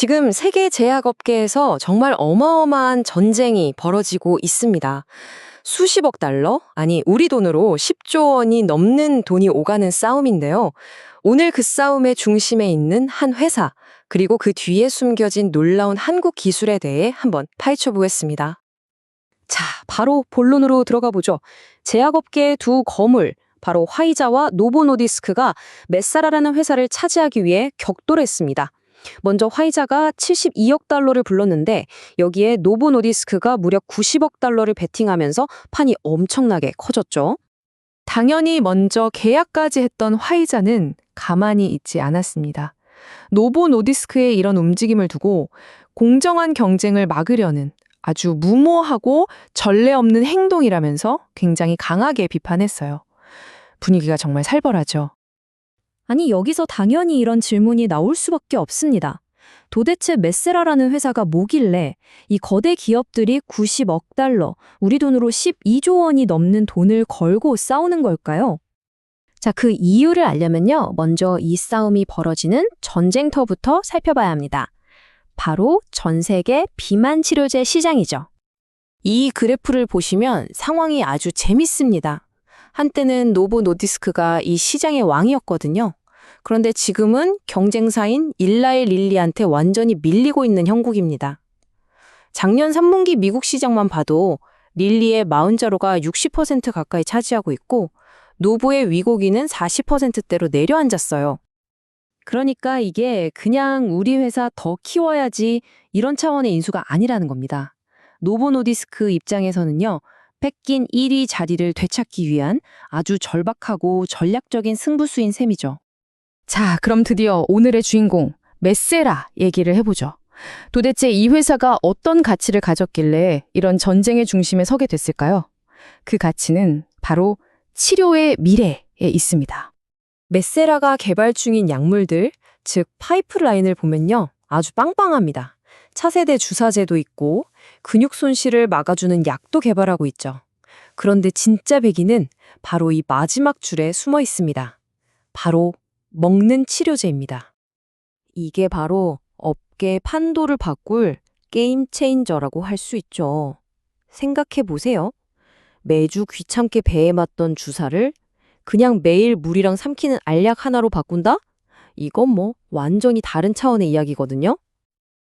지금 세계 제약업계에서 정말 어마어마한 전쟁이 벌어지고 있습니다. 수십억 달러? 아니, 우리 돈으로 10조 원이 넘는 돈이 오가는 싸움인데요. 오늘 그 싸움의 중심에 있는 한 회사, 그리고 그 뒤에 숨겨진 놀라운 한국 기술에 대해 한번 파헤쳐 보겠습니다. 자, 바로 본론으로 들어가 보죠. 제약업계의 두 거물, 바로 화이자와 노보노디스크가 메사라라는 회사를 차지하기 위해 격돌했습니다. 먼저 화이자가 72억 달러를 불렀는데 여기에 노보노디스크가 무려 90억 달러를 베팅하면서 판이 엄청나게 커졌죠. 당연히 먼저 계약까지 했던 화이자는 가만히 있지 않았습니다. 노보노디스크의 이런 움직임을 두고 공정한 경쟁을 막으려는 아주 무모하고 전례 없는 행동이라면서 굉장히 강하게 비판했어요. 분위기가 정말 살벌하죠. 아니, 여기서 당연히 이런 질문이 나올 수밖에 없습니다. 도대체 메세라라는 회사가 뭐길래 이 거대 기업들이 90억 달러, 우리 돈으로 12조 원이 넘는 돈을 걸고 싸우는 걸까요? 자, 그 이유를 알려면요. 먼저 이 싸움이 벌어지는 전쟁터부터 살펴봐야 합니다. 바로 전 세계 비만 치료제 시장이죠. 이 그래프를 보시면 상황이 아주 재밌습니다. 한때는 노보 노디스크가 이 시장의 왕이었거든요. 그런데 지금은 경쟁사인 일라일 릴리한테 완전히 밀리고 있는 형국입니다. 작년 3분기 미국 시장만 봐도 릴리의 마운자로가 60% 가까이 차지하고 있고 노보의 위고기는 40%대로 내려앉았어요. 그러니까 이게 그냥 우리 회사 더 키워야지 이런 차원의 인수가 아니라는 겁니다. 노보노디스크 입장에서는요. 뺏긴 1위 자리를 되찾기 위한 아주 절박하고 전략적인 승부수인 셈이죠. 자, 그럼 드디어 오늘의 주인공, 메세라 얘기를 해보죠. 도대체 이 회사가 어떤 가치를 가졌길래 이런 전쟁의 중심에 서게 됐을까요? 그 가치는 바로 치료의 미래에 있습니다. 메세라가 개발 중인 약물들, 즉 파이프라인을 보면요. 아주 빵빵합니다. 차세대 주사제도 있고 근육 손실을 막아주는 약도 개발하고 있죠. 그런데 진짜 배기는 바로 이 마지막 줄에 숨어 있습니다. 바로 먹는 치료제입니다. 이게 바로 업계 판도를 바꿀 게임 체인저라고 할 수 있죠. 생각해 보세요. 매주 귀찮게 배에 맞던 주사를 그냥 매일 물이랑 삼키는 알약 하나로 바꾼다? 이건 뭐 완전히 다른 차원의 이야기거든요.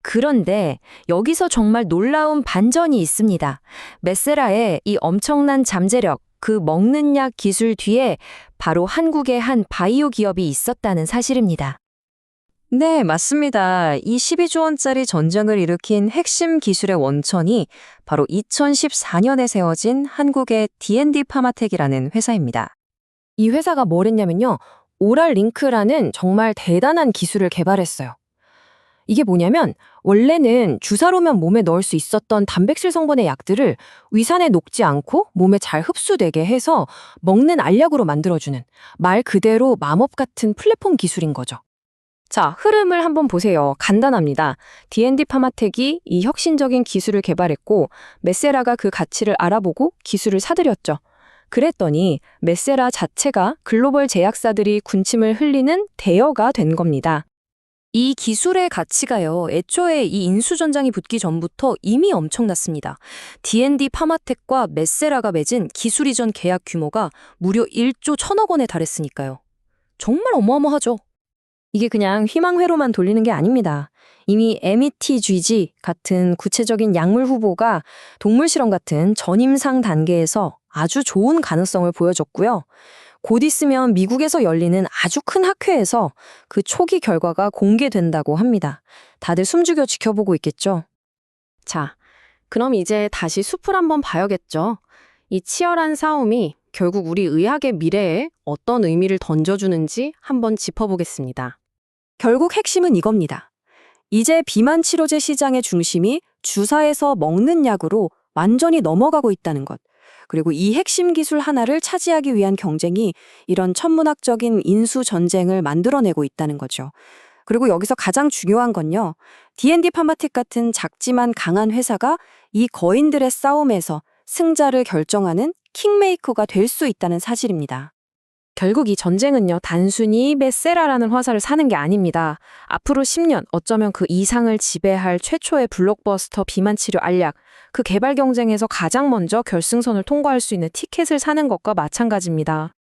그런데 여기서 정말 놀라운 반전이 있습니다. 메세라의 이 엄청난 잠재력, 그 먹는 약 기술 뒤에 바로 한국의 한 바이오 기업이 있었다는 사실입니다. 네, 맞습니다. 이 12조 원짜리 전쟁을 일으킨 핵심 기술의 원천이 바로 2014년에 세워진 한국의 D&D 파마텍이라는 회사입니다. 이 회사가 뭘 했냐면요. 오랄 링크라는 정말 대단한 기술을 개발했어요. 이게 뭐냐면 원래는 주사로만 몸에 넣을 수 있었던 단백질 성분의 약들을 위산에 녹지 않고 몸에 잘 흡수되게 해서 먹는 알약으로 만들어주는 말 그대로 맘업 같은 플랫폼 기술인 거죠. 자, 흐름을 한번 보세요. 간단합니다. D&D 파마텍이 이 혁신적인 기술을 개발했고 메세라가 그 가치를 알아보고 기술을 사들였죠. 그랬더니 메세라 자체가 글로벌 제약사들이 군침을 흘리는 대여가 된 겁니다. 이 기술의 가치가요, 애초에 이 인수전장이 붙기 전부터 이미 엄청났습니다. D&D 파마텍과 메세라가 맺은 기술 이전 계약 규모가 무려 1조 1천억 원에 달했으니까요. 정말 어마어마하죠. 이게 그냥 희망회로만 돌리는 게 아닙니다. 이미 METGG 같은 구체적인 약물 후보가 동물 실험 같은 전임상 단계에서 아주 좋은 가능성을 보여줬고요. 곧 있으면 미국에서 열리는 아주 큰 학회에서 그 초기 결과가 공개된다고 합니다. 다들 숨죽여 지켜보고 있겠죠? 자, 그럼 이제 다시 숲을 한번 봐야겠죠. 이 치열한 싸움이 결국 우리 의학의 미래에 어떤 의미를 던져주는지 한번 짚어보겠습니다. 결국 핵심은 이겁니다. 이제 비만 치료제 시장의 중심이 주사에서 먹는 약으로 완전히 넘어가고 있다는 것. 그리고 이 핵심 기술 하나를 차지하기 위한 경쟁이 이런 천문학적인 인수 전쟁을 만들어내고 있다는 거죠. 그리고 여기서 가장 중요한 건요. D&D 파마텍 같은 작지만 강한 회사가 이 거인들의 싸움에서 승자를 결정하는 킹메이커가 될 수 있다는 사실입니다. 결국 이 전쟁은요, 단순히 메세라라는 화살을 사는 게 아닙니다. 앞으로 10년, 어쩌면 그 이상을 지배할 최초의 블록버스터 비만 치료 알약, 그 개발 경쟁에서 가장 먼저 결승선을 통과할 수 있는 티켓을 사는 것과 마찬가지입니다.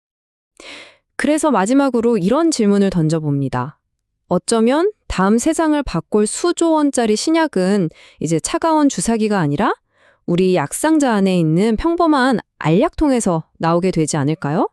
그래서 마지막으로 이런 질문을 던져봅니다. 어쩌면 다음 세상을 바꿀 수조 원짜리 신약은 이제 차가운 주사기가 아니라 우리 약상자 안에 있는 평범한 알약통에서 나오게 되지 않을까요?